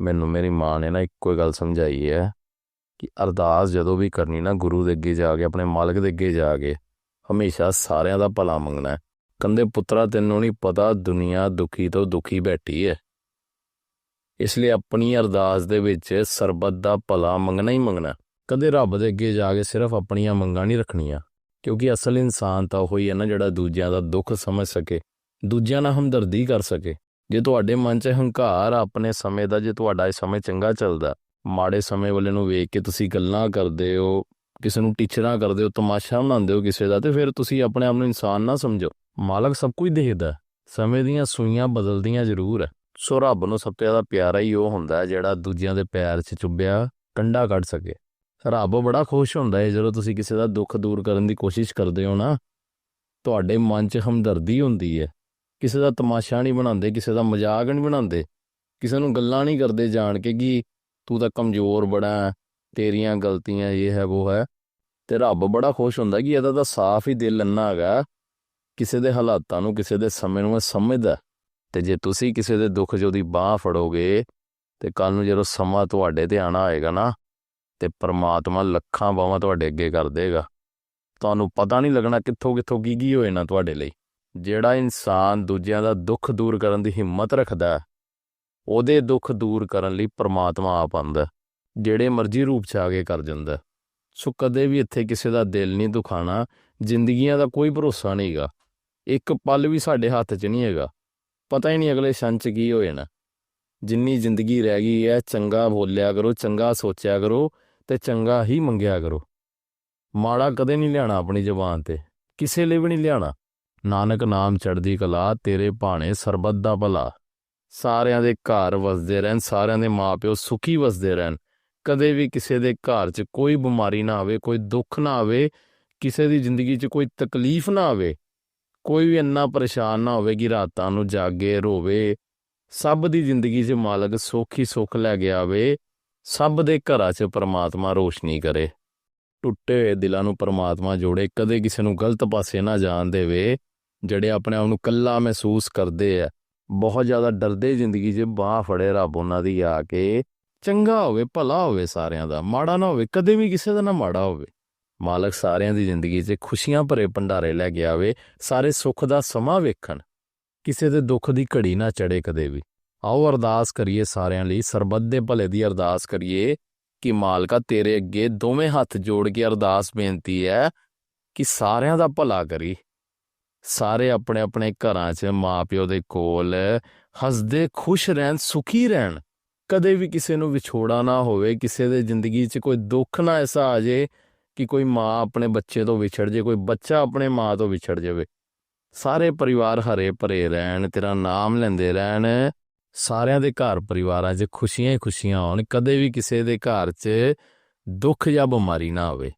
ਮੈਨੂੰ ਮੇਰੀ ਮਾਂ ਨੇ ਨਾ ਇੱਕੋ ਹੀ ਗੱਲ ਸਮਝਾਈ ਹੈ ਕਿ ਅਰਦਾਸ ਜਦੋਂ ਵੀ ਕਰਨੀ ਨਾ ਗੁਰੂ ਦੇ ਅੱਗੇ ਜਾ ਕੇ, ਆਪਣੇ ਮਾਲਕ ਦੇ ਅੱਗੇ ਜਾ ਕੇ ਹਮੇਸ਼ਾ ਸਾਰਿਆਂ ਦਾ ਭਲਾ ਮੰਗਣਾ ਹੈ। ਕੰਦੇ ਪੁੱਤਰਾ, ਤੈਨੂੰ ਨਹੀਂ ਪਤਾ ਦੁਨੀਆ ਦੁਖੀ ਤੋਂ ਦੁਖੀ ਬੈਠੀ ਹੈ। ਇਸ ਲਈ ਆਪਣੀ ਅਰਦਾਸ ਦੇ ਵਿੱਚ ਸਰਬੱਤ ਦਾ ਭਲਾ ਮੰਗਣਾ ਹੀ ਮੰਗਣਾ। ਕਦੇ ਰੱਬ ਦੇ ਅੱਗੇ ਜਾ ਕੇ ਸਿਰਫ ਆਪਣੀਆਂ ਮੰਗਾਂ ਨਹੀਂ ਰੱਖਣੀਆਂ, ਕਿਉਂਕਿ ਅਸਲ ਇਨਸਾਨ ਤਾਂ ਉਹੀ ਹੈ ਨਾ ਜਿਹੜਾ ਦੂਜਿਆਂ ਦਾ ਦੁੱਖ ਸਮਝ ਸਕੇ, ਦੂਜਿਆਂ ਨਾਲ ਹਮਦਰਦੀ ਕਰ ਸਕੇ। ਜੇ ਤੁਹਾਡੇ ਮਨ 'ਚ ਹੰਕਾਰ ਆਪਣੇ ਸਮੇਂ ਦਾ, ਜੇ ਤੁਹਾਡਾ ਇਹ ਸਮੇਂ ਚੰਗਾ ਚੱਲਦਾ, ਮਾੜੇ ਸਮੇਂ ਵਾਲੇ ਨੂੰ ਵੇਖ ਕੇ ਤੁਸੀਂ ਗੱਲਾਂ ਕਰਦੇ ਹੋ, ਕਿਸੇ ਨੂੰ ਟੀਚਰਾਂ ਕਰਦੇ ਹੋ, ਤਮਾਸ਼ਾ ਬਣਾਉਂਦੇ ਹੋ ਕਿਸੇ ਦਾ, ਤੇ ਫਿਰ ਤੁਸੀਂ ਆਪਣੇ ਆਪ ਨੂੰ ਇਨਸਾਨ ਨਾ ਸਮਝੋ। ਮਾਲਕ ਸਭ ਕੁਝ ਦੇਖਦਾ ਸਮੇਂ ਦੀਆਂ ਸੂਈਆਂ ਬਦਲਦੀਆਂ ਜ਼ਰੂਰ ਹੈ। ਸੋ ਰੱਬ ਨੂੰ ਸਭ ਤੋਂ ਜ਼ਿਆਦਾ ਪਿਆਰਾ ਹੀ ਉਹ ਹੁੰਦਾ ਜਿਹੜਾ ਦੂਜਿਆਂ ਦੇ ਪੈਰ 'ਚ ਚੁੱਭਿਆ ਕੰਡਾ ਕੱਢ ਸਕੇ। ਰੱਬ ਬੜਾ ਖੁਸ਼ ਹੁੰਦਾ ਹੈ, ਜਦੋਂ ਤੁਸੀਂ ਕਿਸੇ ਦਾ ਦੁੱਖ ਦੂਰ ਕਰਨ ਦੀ ਕੋਸ਼ਿਸ਼ ਕਰਦੇ ਹੋ ਨਾ, ਤੁਹਾਡੇ ਮਨ 'ਚ ਹਮਦਰਦੀ ਹੁੰਦੀ ਹੈ। ਕਿਸੇ ਦਾ ਤਮਾਸ਼ਾ ਨਹੀਂ ਬਣਾਉਂਦੇ, ਕਿਸੇ ਦਾ ਮਜ਼ਾਕ ਨਹੀਂ ਬਣਾਉਂਦੇ, ਕਿਸੇ ਨੂੰ ਗੱਲਾਂ ਨਹੀਂ ਕਰਦੇ ਜਾਣ ਕੇ ਕਿ ਤੂੰ ਤਾਂ ਕਮਜ਼ੋਰ ਬੜਾ ਤੇਰੀਆਂ ਗਲਤੀਆਂ ਇਹ ਹੈ ਉਹ ਹੈ। ਤੇ ਰੱਬ ਬੜਾ ਖੁਸ਼ ਹੁੰਦਾ ਕਿ ਇਹਦਾ ਤਾਂ ਸਾਫ਼ ਹੀ ਦਿਲ ਇੰਨਾ ਹੈਗਾ ਕਿਸੇ ਦੇ ਹਾਲਾਤਾਂ ਨੂੰ, ਕਿਸੇ ਦੇ ਸਮੇਂ ਨੂੰ ਇਹ ਸਮਝਦਾ ਤੇ ਜੇ ਤੁਸੀਂ ਕਿਸੇ ਦੇ ਦੁੱਖ 'ਚ ਉਹਦੀ ਬਾਹ ਫੜੋਗੇ, ਤੇ ਕੱਲ ਨੂੰ ਜਦੋਂ ਸਮਾਂ ਤੁਹਾਡੇ ਤੇ ਆਣਾ ਆਏਗਾ ਨਾ, ਤੇ ਪ੍ਰਮਾਤਮਾ ਲੱਖਾਂ ਬਾਹਾਂ ਤੁਹਾਡੇ ਅੱਗੇ ਕਰ ਦੇਗਾ। ਤੁਹਾਨੂੰ ਪਤਾ ਨਹੀਂ ਲੱਗਣਾ ਕਿੱਥੋਂ ਕਿੱਥੋਂ ਕੀ ਕੀ ਹੋਏ ਨਾ ਤੁਹਾਡੇ ਲਈ। ਜਿਹੜਾ ਇਨਸਾਨ ਦੂਜਿਆਂ ਦਾ ਦੁੱਖ ਦੂਰ ਕਰਨ ਦੀ ਹਿੰਮਤ ਰੱਖਦਾ ਉਹਦੇ ਦੁੱਖ ਦੂਰ ਕਰਨ ਲਈ ਪ੍ਰਮਾਤਮਾ ਆਪ ਆਉਂਦਾ ਜਿਹੜੇ ਮਰਜ਼ੀ ਰੂਪ ਚ ਆ ਕੇ ਕਰ ਜਾਂਦਾ ਸੋ ਕਦੇ ਵੀ ਇੱਥੇ ਕਿਸੇ ਦਾ ਦਿਲ ਨਹੀਂ ਦੁਖਾਣਾ, ਜ਼ਿੰਦਗੀਆਂ ਦਾ ਕੋਈ ਭਰੋਸਾ ਨਹੀਂਗਾ ਇੱਕ ਪਲ ਵੀ ਸਾਡੇ ਹੱਥ 'ਚ ਨਹੀਂ ਹੈਗਾ। ਪਤਾ ਹੀ ਨਹੀਂ ਅਗਲੇ ਛਣ 'ਚ ਕੀ ਹੋ ਜਾਣਾ। ਜਿੰਨੀ ਜ਼ਿੰਦਗੀ ਰਹਿ ਗਈ ਹੈ, ਚੰਗਾ ਬੋਲਿਆ ਕਰੋ, ਚੰਗਾ ਸੋਚਿਆ ਕਰੋ ਤੇ ਚੰਗਾ ਹੀ ਮੰਗਿਆ ਕਰੋ। ਮਾੜਾ ਕਦੇ ਨਹੀਂ ਲਿਆਣਾ ਆਪਣੀ ਜ਼ੁਬਾਨ ਤੇ, ਕਿਸੇ ਲਈ ਵੀ ਨਹੀਂ ਲਿਆਣਾ ਨਾਨਕ ਨਾਮ ਚੜ੍ਹਦੀ ਕਲਾ, ਤੇਰੇ ਭਾਣੇ ਸਰਬੱਤ ਦਾ ਭਲਾ। ਸਾਰਿਆਂ ਦੇ ਘਰ ਵਸਦੇ ਰਹਿਣ, ਸਾਰਿਆਂ ਦੇ ਮਾਪਿਓ ਸੁਖੀ ਵਸਦੇ ਰਹਿਣ। ਕਦੇ ਵੀ ਕਿਸੇ ਦੇ ਘਰ 'ਚ ਕੋਈ ਬਿਮਾਰੀ ਨਾ ਆਵੇ, ਕੋਈ ਦੁੱਖ ਨਾ ਆਵੇ, ਕਿਸੇ ਦੀ ਜ਼ਿੰਦਗੀ 'ਚ ਕੋਈ ਤਕਲੀਫ ਨਾ ਆਵੇ, ਕੋਈ ਵੀ ਇੰਨਾ ਪਰੇਸ਼ਾਨ ਨਾ ਹੋਵੇ ਕਿ ਰਾਤਾਂ ਨੂੰ ਜਾਗੇ, ਰੋਵੇ। ਸਭ ਦੀ ਜ਼ਿੰਦਗੀ 'ਚ ਮਾਲਕ ਸੁੱਖ ਹੀ ਸੁੱਖ ਲੈ ਕੇ ਆਵੇ, ਸਭ ਦੇ ਘਰਾਂ 'ਚ ਪਰਮਾਤਮਾ ਰੋਸ਼ਨੀ ਕਰੇ। ਟੁੱਟੇ ਹੋਏ ਦਿਲਾਂ ਨੂੰ ਪਰਮਾਤਮਾ ਜੋੜੇ, ਕਦੇ ਕਿਸੇ ਨੂੰ ਗਲਤ ਪਾਸੇ ਨਾ ਜਾਣ ਦੇਵੇ। ਜਿਹੜੇ ਆਪਣੇ ਆਪ ਨੂੰ ਕੱਲਾ ਮਹਿਸੂਸ ਕਰਦੇ ਆ, ਬਹੁਤ ਜ਼ਿਆਦਾ ਡਰਦੇ ਜ਼ਿੰਦਗੀ 'ਚ ਬਾਹ ਫੜੇ ਰੱਬ ਉਹਨਾਂ ਦੀ ਆ ਕੇ, ਚੰਗਾ ਹੋਵੇ, ਭਲਾ ਹੋਵੇ ਸਾਰਿਆਂ ਦਾ, ਮਾੜਾ ਨਾ ਹੋਵੇ, ਕਦੇ ਵੀ ਕਿਸੇ ਦਾ ਨਾ ਮਾੜਾ ਹੋਵੇ। ਮਾਲਕ ਸਾਰਿਆਂ ਦੀ ਜ਼ਿੰਦਗੀ 'ਚ ਖੁਸ਼ੀਆਂ ਭਰੇ ਭੰਡਾਰੇ ਲੈ ਕੇ ਆਵੇ, ਸਾਰੇ ਸੁੱਖ ਦਾ ਸਮਾਂ ਵੇਖਣ, ਕਿਸੇ ਦੇ ਦੁੱਖ ਦੀ ਘੜੀ ਨਾ ਚੜੇ ਕਦੇ ਵੀ। ਆਓ ਅਰਦਾਸ ਕਰੀਏ ਸਾਰਿਆਂ ਲਈ, ਸਰਬੱਤ ਦੇ ਭਲੇ ਦੀ ਅਰਦਾਸ ਕਰੀਏ ਕਿ ਮਾਲਕਾ ਤੇਰੇ ਅੱਗੇ ਦੋਵੇਂ ਹੱਥ ਜੋੜ ਕੇ ਅਰਦਾਸ ਬੇਨਤੀ ਹੈ ਕਿ ਸਾਰਿਆਂ ਦਾ ਭਲਾ ਕਰੀ। ਸਾਰੇ ਆਪਣੇ ਆਪਣੇ ਘਰਾਂ 'ਚ ਮਾਪਿਓ ਦੇ ਕੋਲ ਹੱਸਦੇ, ਖੁਸ਼ ਰਹਿਣ, ਸੁਖੀ ਰਹਿਣ। ਕਦੇ ਵੀ ਕਿਸੇ ਨੂੰ ਵਿਛੋੜਾ ਨਾ ਹੋਵੇ, ਕਿਸੇ ਦੇ ਜ਼ਿੰਦਗੀ 'ਚ ਕੋਈ ਦੁੱਖ ਨਾ ਐਸਾ ਆ ਜੇ ਕਿ ਕੋਈ ਮਾਂ ਆਪਣੇ ਬੱਚੇ ਤੋਂ ਵਿਛੜ ਜੇ, ਕੋਈ ਬੱਚਾ ਆਪਣੇ ਮਾਂ ਤੋਂ ਵਿਛੜ ਜਾਵੇ। ਸਾਰੇ ਪਰਿਵਾਰ ਹਰੇ ਭਰੇ ਰਹਿਣ, ਤੇਰਾ ਨਾਮ ਲੈਂਦੇ ਰਹਿਣ। ਸਾਰਿਆਂ ਦੇ ਘਰ ਪਰਿਵਾਰਾਂ 'ਚ ਖੁਸ਼ੀਆਂ ਹੀ ਖੁਸ਼ੀਆਂ ਹੋਣ, ਕਦੇ ਵੀ ਕਿਸੇ ਦੇ ਘਰ 'ਚ ਦੁੱਖ ਜਾਂ ਬਿਮਾਰੀ ਨਾ ਹੋਵੇ।